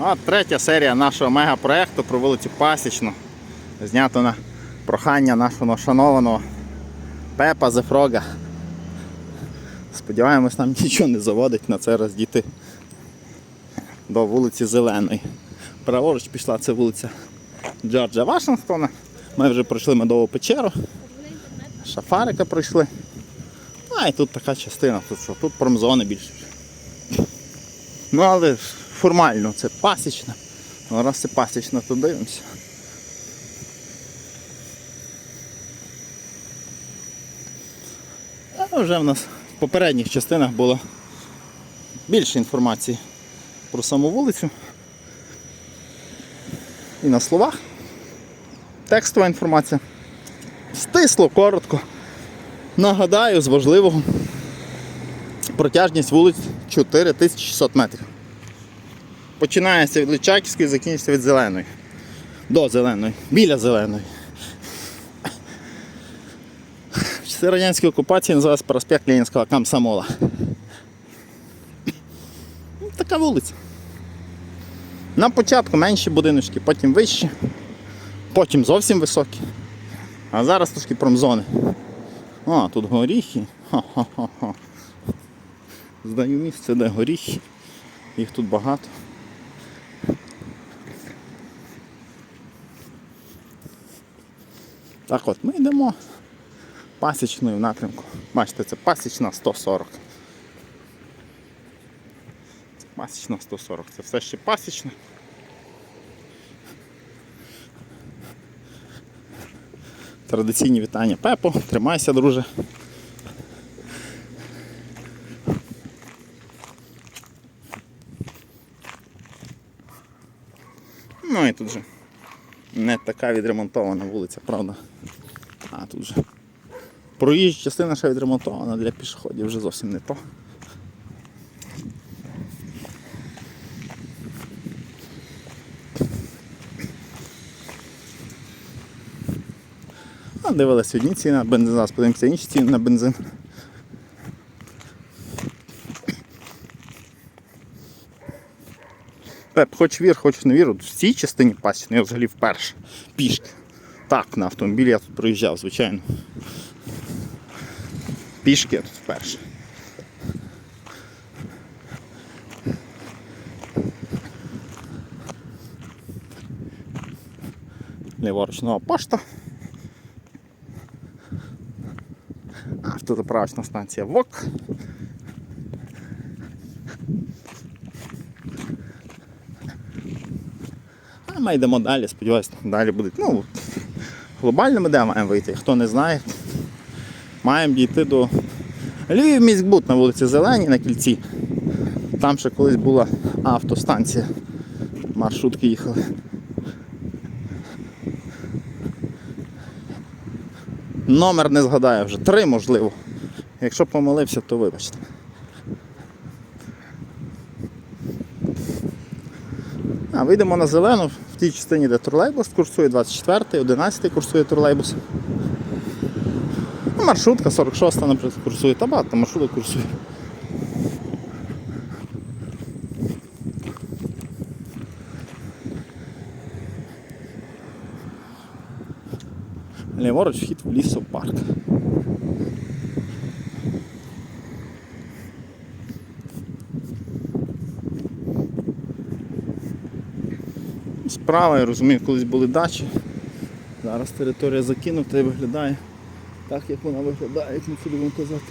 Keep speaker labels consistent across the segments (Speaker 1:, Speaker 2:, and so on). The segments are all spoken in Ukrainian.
Speaker 1: От третя серія нашого мегапроекту про вулицю Пасічну. Знято на прохання нашого шанованого Пепа Зефрога. Сподіваємось, нам нічого не заводить на це раз діти до вулиці Зеленої. Праворуч пішла це вулиця Джорджа Вашингтона. Ми вже пройшли медову печеру. Шафарика пройшли. А і тут така частина, тут що, тут промзони більше. Ну але ж формально це пасічна. Ну, раз це пасічна, то дивимося. А вже в нас в попередніх частинах було більше інформації про саму вулицю. І на словах. Текстова інформація. Стисло, коротко. Нагадаю, з важливого. Протяжність вулиць 4600 метрів. Починається від Личаківської, закінчується від зеленої. До зеленої, біля зеленої. В часи радянської окупації називався проспект Ленінського комсомола. Ну, Така вулиця. На початку менші будиночки, потім вищі, потім зовсім високі. А зараз трошки промзони. А, тут горіхи. Ха-ха-ха. Здаю місце, де горіхи. Їх тут багато. Так от, ми йдемо пасічною напрямку. Бачите, це пасічна 140. Це пасічна 140. Це все ще пасічна. Традиційні вітання Пепо. Тримайся, друже. Ну і тут же не така відремонтована вулиця, правда? А тут же проїжджа частина ще відремонтована для пішоходів вже зовсім не то. А дивилися одні ціни на бензин, зараз подивимося інші ціни на бензин. Хоч вір, хоч не вір, в цій частині пасічної я взагалі вперше. Пішки. Так, на автомобілі я тут проїжджав, звичайно. Пішки я тут вперше. Ліворуч нова пошта. Автозаправочна станція ВОК. Ми йдемо далі, сподіваюся, далі будуть. Ну, глобально ми де маємо вийти. Хто не знає, маємо дійти до Львів міськбут на вулиці Зеленій на кільці. Там ще колись була автостанція. Маршрутки їхали. Номер не згадаю вже, три можливо. Якщо помилився, то вибачте. А, вийдемо на зелену тій частині, де тролейбус курсує, 24-й, 11-й курсує тролейбус. Ну, маршрутка 46-та, наприклад, курсує, та багато маршруток курсує. Ліворуч вхід в лісопарк. Справа, я розумію, колись були дачі. Зараз територія закинута і виглядає так, як вона виглядає, як ми будемо казати.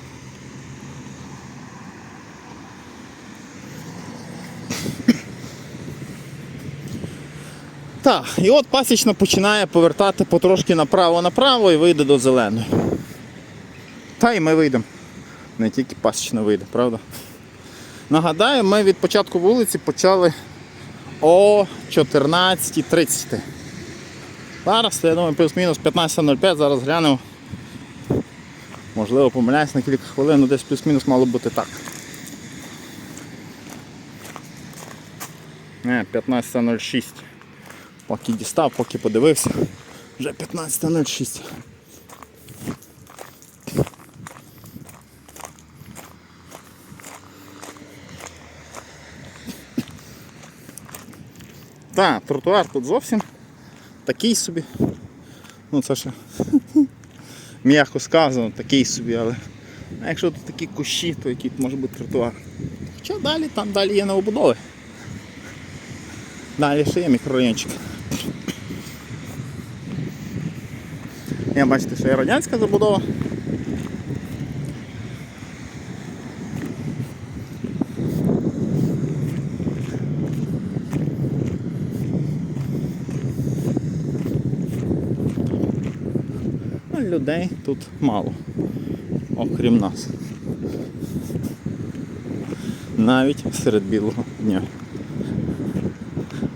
Speaker 1: Так, і от пасічна починає повертати потрошки направо-направо і вийде до зеленої. Та і ми вийдемо. Не тільки пасічна вийде, правда? Нагадаю, ми від початку вулиці почали о 14.30. Зараз, я думаю, плюс-мінус 15.05, зараз глянемо. Можливо, помиляюсь на кілька хвилин, але десь плюс-мінус мало бути так. Не, 15.06. Поки дістав, поки подивився. Вже 15.06. Так, тротуар тут зовсім такий собі. Ну це ще м'яко сказано, такий собі, але а якщо тут такі кущі, то який може бути тротуар. Хоча далі, там далі є новобудови. Далі ще є мікрорайончик. Я бачите, що є радянська забудова. Людей тут мало, окрім нас. Навіть серед білого дня.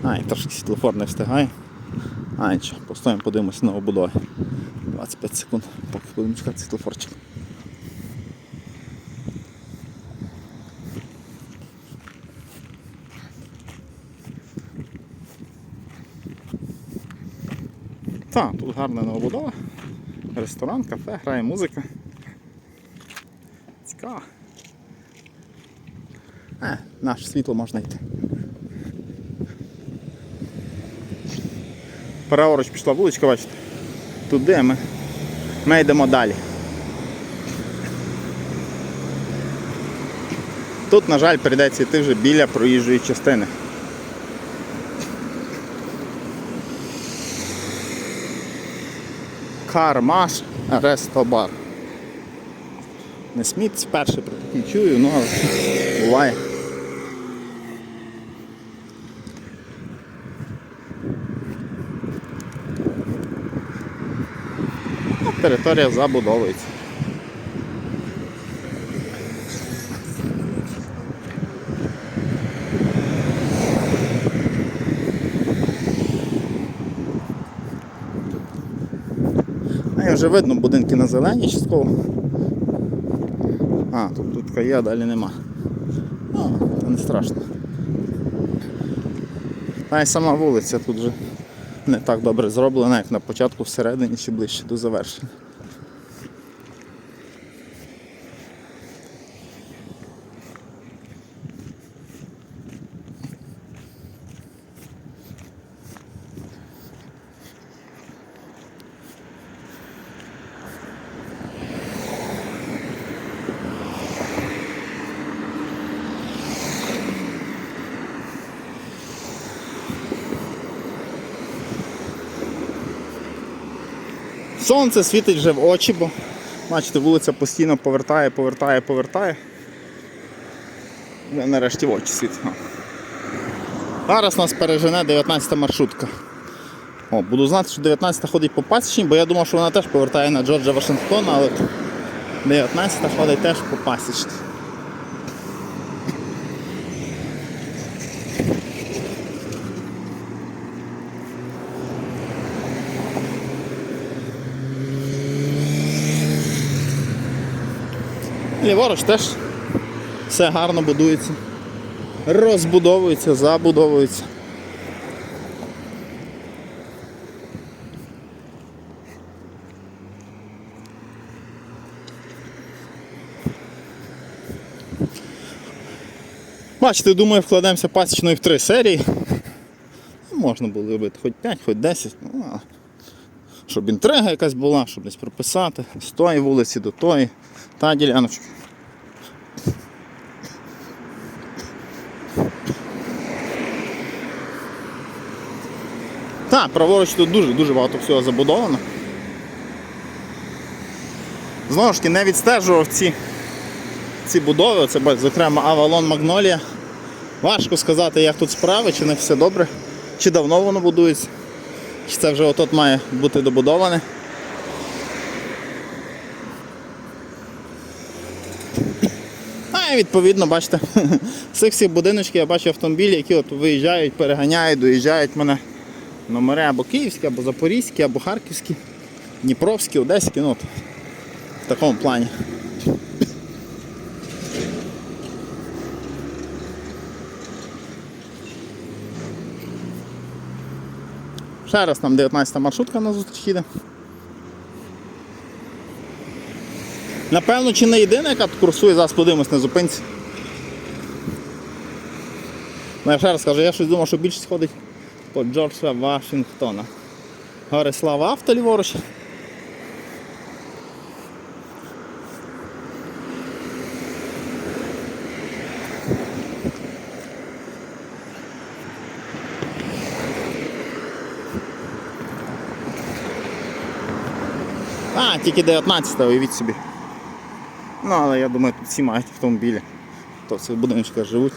Speaker 1: А, і трошки світлофор не встигає. А, нічого, постоїмо, подивимося на обудови. 25 секунд, поки будемо чекати світлофорчик. Так, тут гарна новобудова. Ресторан, кафе, грає музика. Цікаво. Е, наше світло можна йти. Праворуч пішла вуличка, бачите. Туди ми. Ми йдемо далі. Тут, на жаль, прийдеться йти вже біля проїжджої частини. Кармаш Рестобар. Не сміть, вперше про такі чую, ну але буває. Ну, Територія забудовується. А вже видно будинки на зелені частково. А, тут тут кая, далі нема. Ну, не страшно. Та й сама вулиця тут вже не так добре зроблена, як на початку всередині чи ближче до завершення. Сонце світить вже в очі, бо бачите, вулиця постійно повертає, повертає, повертає. Вже нарешті в очі світить. Зараз нас пережене 19 маршрутка. О, буду знати, що 19 ходить по пасічній, бо я думав, що вона теж повертає на Джорджа Вашингтона, але 19 ходить теж по пасічній. Ліворуч теж все гарно будується. Розбудовується, забудовується. Бачите, думаю, вкладемося пасічною в три серії. Можна було робити хоч 5, хоч 10. Ну, щоб інтрига якась була, щоб десь прописати з тої вулиці до тої, та діляночки. Так, праворуч тут дуже-дуже багато всього забудовано. Знову ж таки, не відстежував ці, ці будови, оце, зокрема Авалон Магнолія. Важко сказати, як тут справи, чи не все добре, чи давно воно будується, чи це вже отут має бути добудоване. І відповідно, бачите, з цих всіх будиночків я бачу автомобілі, які от виїжджають, переганяють, доїжджають мене номери або київські, або запорізькі, або харківські, дніпровські, одеські, ну от, в такому плані. Ще раз нам 19 маршрутка на зустріч їде. Напевно, чи не єдина, яка тут курсує, зараз подивимось на зупинці. Ну, я ще раз кажу, я щось думав, що більшість ходить по Джорджа Вашингтона. Гори слава авто ліворуч. А, тільки 19-го, уявіть собі. Ну, але я думаю, тут всі мають автомобілі. То в цих будиночках живуть.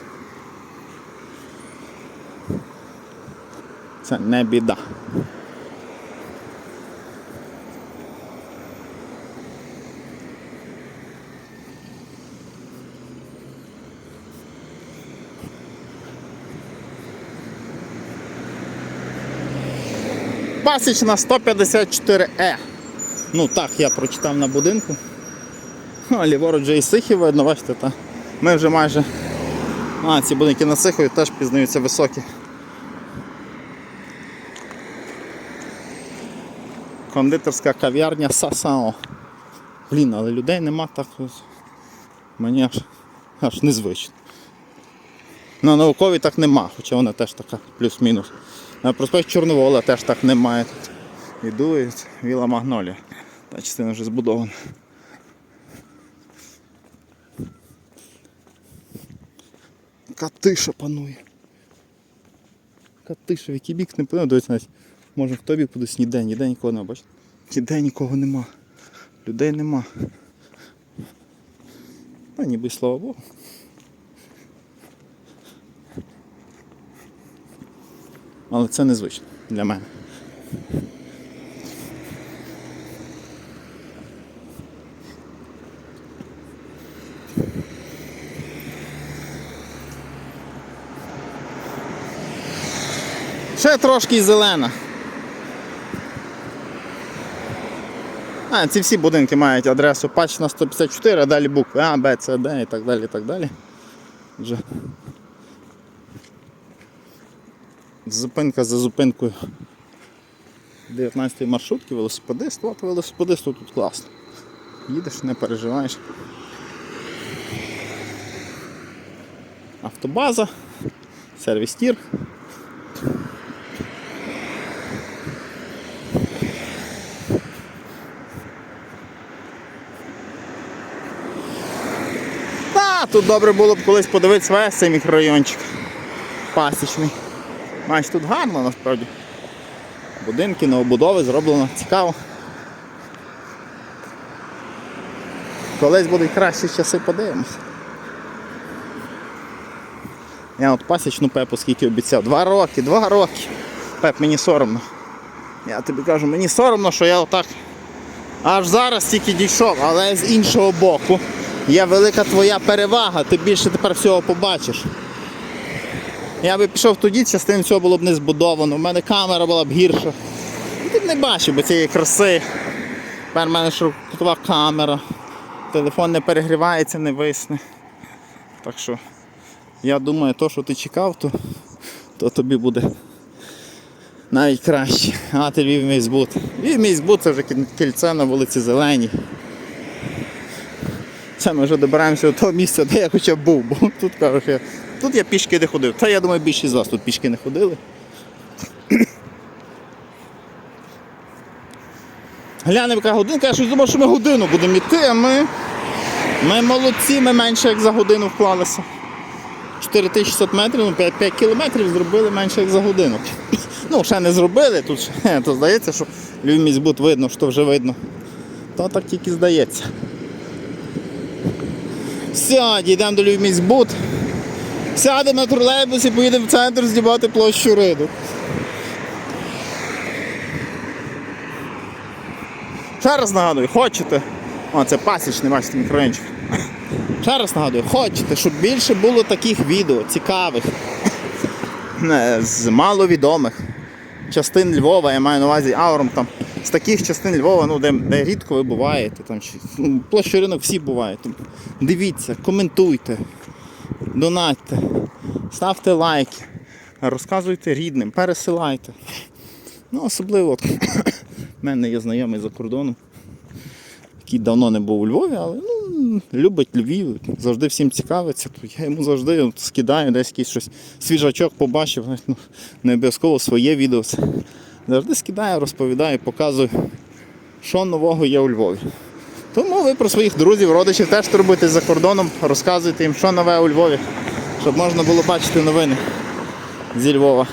Speaker 1: Це не біда. Пасічна 154Е. Ну так, я прочитав на будинку. Ну, ліворуч вже і сихи видно, бачите, та. Ми вже майже. А, ці будинки на сихові теж пізнаються високі. Кондитерська кав'ярня Сасао. Блін, але людей нема так. Мені аж, аж незвично. На науковій так нема, хоча вона теж така плюс-мінус. На проспект Чорновола теж так немає. Іду і Віла Магнолія. Та частина вже збудована. Яка тиша панує. Яка тиша, в який бік не панує, дивіться навіть. Може в той бік кудись ніде, ніде нікого нема, бачите? Ніде нікого нема. Людей нема. А ніби слава Богу. Але це незвично для мене. Ще трошки зелена. А, ці всі будинки мають адресу Пачна 154, а далі букви А, Б, С, Д і так далі, так далі. Вже. Зупинка за зупинкою 19 маршрутки, велосипедист, от велосипедисту тут класно. Їдеш, не переживаєш. Автобаза, сервіс-тір. Та, тут добре було б колись подивитися весь цей мікрорайончик. Пасічний. Маєш тут гарно насправді. Будинки, новобудови зроблено цікаво. Колись будуть кращі часи, подивимось. Я от пасічну пепу скільки обіцяв. Два роки, два роки. Пеп, мені соромно. Я тобі кажу, мені соромно, що я отак аж зараз тільки дійшов, але з іншого боку є велика твоя перевага, ти більше тепер всього побачиш. Я би пішов тоді, частину цього було б не збудовано, у мене камера була б гірша. І Ти б не бачив би цієї краси. Тепер в мене широкотова камера. Телефон не перегрівається, не висне. Так що я думаю, то, що ти чекав, то, то тобі буде навіть краще. А ти Львів мій збут. Львів мій збут це вже кільце на вулиці Зеленій. Це ми вже добираємося до того місця, де я хоча б був, бо тут кажуть, я, тут я пішки не ходив. Та я думаю, більшість з вас тут пішки не ходили. Глянемо, яка годинка, я щось думав, що ми годину будемо йти, а ми. Ми молодці, ми менше як за годину вклалися. 4600 метрів, ну 5, 5 кілометрів зробили менше як за годину. Ну, ще не зробили, тут то здається, що Львів міськбуд видно, що вже видно. То так тільки здається. Все, дійдемо до Львівміськбуд. Сядемо на тролейбус і поїдемо в центр здібати площу Риду. Ще раз нагадую, хочете. О, це пасічний бачите, мікроінчик. Ще раз нагадую, хочете, щоб більше було таких відео цікавих, е, з маловідомих частин Львова, я маю на увазі ауром там. З таких частин Львова, ну, де, де рідко ви буваєте, там, ну, площа ринок всі бувають. Дивіться, коментуйте, донатьте, ставте лайки, розказуйте рідним, пересилайте. Ну, особливо в мене є знайомий за кордоном, який давно не був у Львові, але ну, любить Львів, завжди всім цікавиться. то Я йому завжди скидаю десь якийсь щось свіжачок побачив, ну, не обов'язково своє відео. Завжди скидаю, розповідаю, показую, що нового є у Львові. Тому ви про своїх друзів, родичів теж турбуйтесь за кордоном, розказуйте їм, що нове у Львові, щоб можна було бачити новини зі Львова.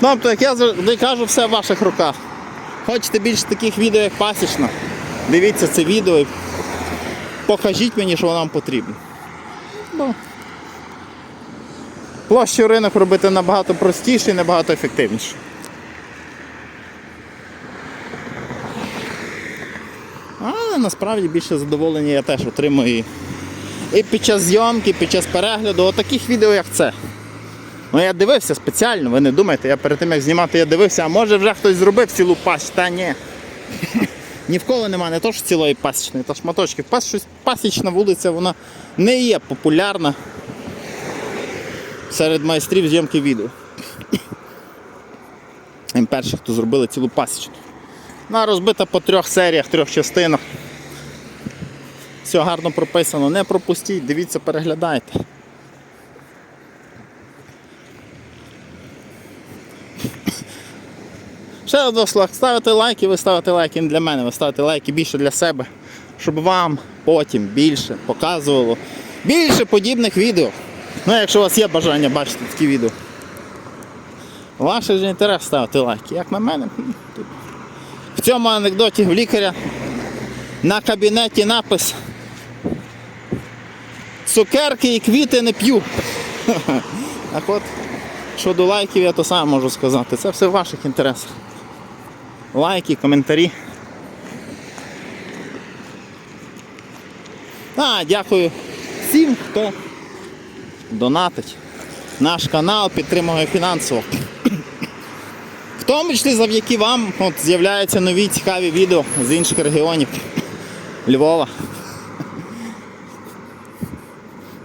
Speaker 1: Тобто, як я завжди кажу, все в ваших руках. Хочете більше таких відео, як пасічна, дивіться це відео і покажіть мені, що вам потрібно. Бо площу ринок робити набагато простіше і набагато ефективніше. Але насправді більше задоволення я теж отримую і- під час зйомки, і під час перегляду отаких відео, як це. Ну я дивився спеціально, ви не думайте, я перед тим як знімати, я дивився, а може вже хтось зробив цілу пач, та ні. Ні в кого немає не то що цілої пасічної, та щось, пасічна вулиця, вона не є популярна серед майстрів зйомки відео. Їм перші, хто зробили цілу пасічну. Вона розбита по трьох серіях, трьох частинах. Все гарно прописано. Не пропустіть, дивіться, переглядайте. Ще одне слово, ставите лайки, ви ставите лайки не для мене, ви ставите лайки більше для себе, щоб вам потім більше показувало більше подібних відео. Ну, якщо у вас є бажання бачити такі відео. Ваше ж інтерес ставити лайки. Як на мене, в цьому анекдоті в лікаря на кабінеті напис Цукерки і квіти не п'ю. Так от, щодо лайків, я то сам можу сказати. Це все в ваших інтересах. Лайки, коментарі. А, дякую всім, хто донатить. Наш канал підтримує фінансово. В тому числі завдяки вам от, з'являються нові цікаві відео з інших регіонів Львова.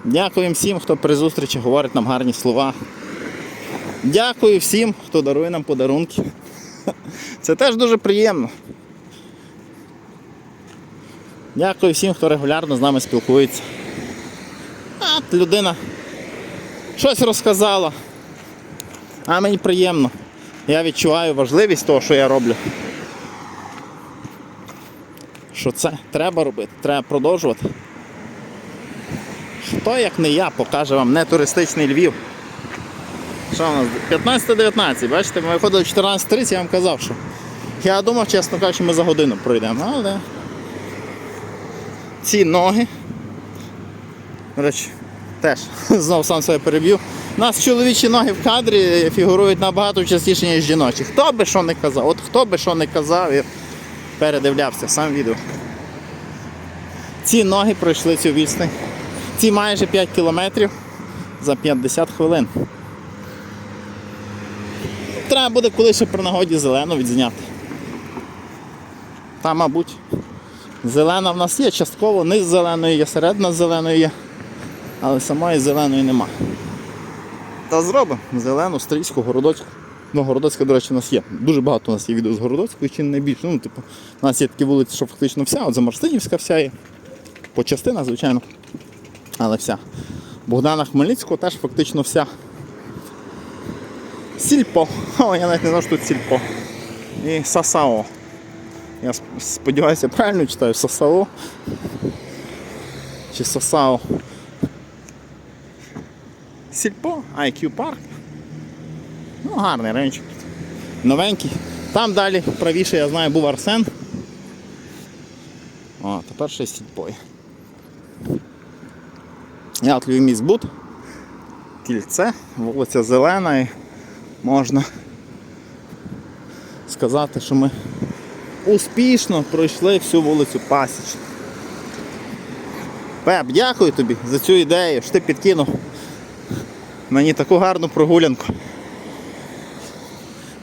Speaker 1: Дякую всім, хто при зустрічі говорить нам гарні слова. Дякую всім, хто дарує нам подарунки. Це теж дуже приємно. Дякую всім, хто регулярно з нами спілкується. От людина щось розказала. А мені приємно. Я відчуваю важливість того, що я роблю. Що це треба робити, треба продовжувати. Хто, як не я, покаже вам не туристичний Львів. Що у нас? 15-19, бачите, ми виходили в 14.30, я вам казав, що. Я думав, чесно кажучи, ми за годину пройдемо, але ці ноги. До речі, теж знов сам себе переб'ю. У нас чоловічі ноги в кадрі фігурують набагато частіше, ніж жіночі. Хто би що не казав, от хто би що не казав, я передивлявся сам відео. Ці ноги пройшли цю відстань. Ці майже 5 кілометрів за 50 хвилин. Треба буде коли ще при нагоді зелену відзняти. Та, мабуть, зелена в нас є, частково низ зеленої є, середина зеленої є, але самої зеленої нема. Та зробимо зелену, стрільську, городоцьку. Ну, Городоцька, до речі, у нас є. Дуже багато у нас є відео з Городоцької, чи не найбільше. Ну, типу, у нас є такі вулиці, що фактично вся, от Замарстинівська вся є. По частинах, звичайно. Але вся. Богдана Хмельницького теж фактично вся. Сільпо. О, я навіть не знав, що тут сільпо. І Сасао. Я сподіваюся, правильно читаю Сасао. Чи Сасао. Сільпо, IQ парк. Ну, гарний райончик. Новенький. Там далі правіше, я знаю, був Арсен. О, тепер ще сільпо. Я от міст Буд. Кільце, вулиця Зелена і можна сказати, що ми успішно пройшли всю вулицю Пасічну. Пеп, дякую тобі за цю ідею, що ти підкинув мені таку гарну прогулянку.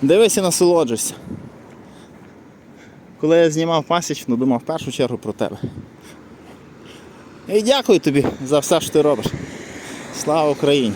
Speaker 1: Дивись і насолоджуйся. Коли я знімав пасічну, думав в першу чергу про тебе. І дякую тобі за все, що ти робиш. Слава Україні!